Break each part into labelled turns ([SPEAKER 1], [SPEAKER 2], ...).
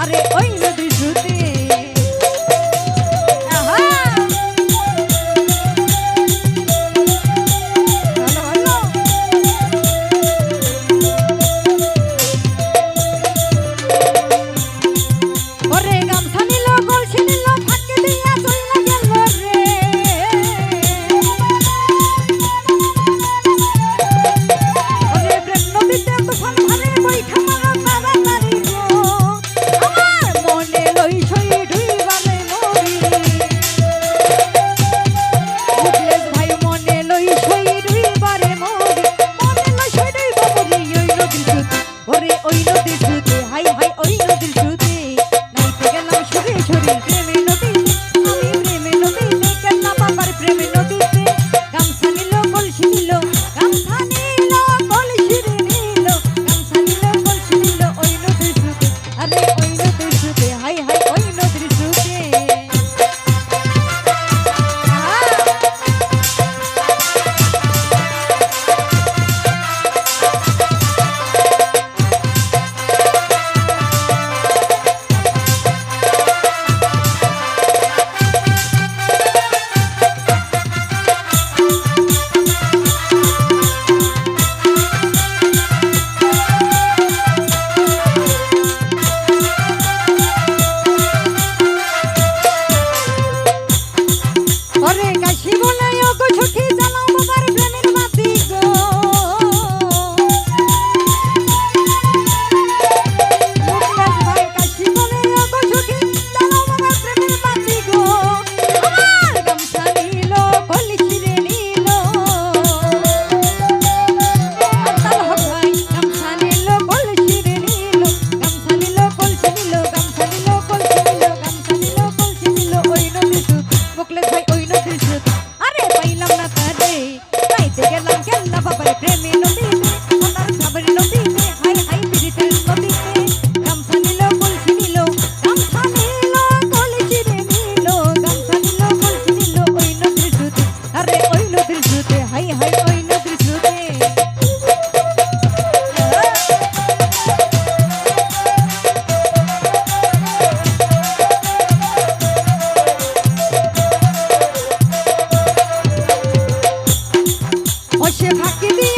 [SPEAKER 1] আরে ওই নদীর সুতি ওরে গামছা নিল কলসি নিল। Ada.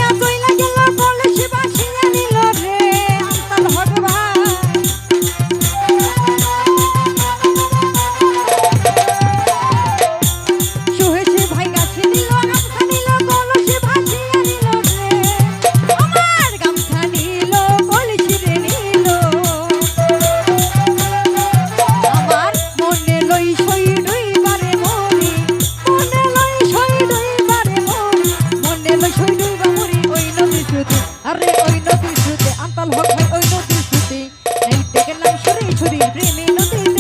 [SPEAKER 1] Yeah. নদীর সুতে নাইতে গেলাম সুরে সুরে প্রেমে নদীতে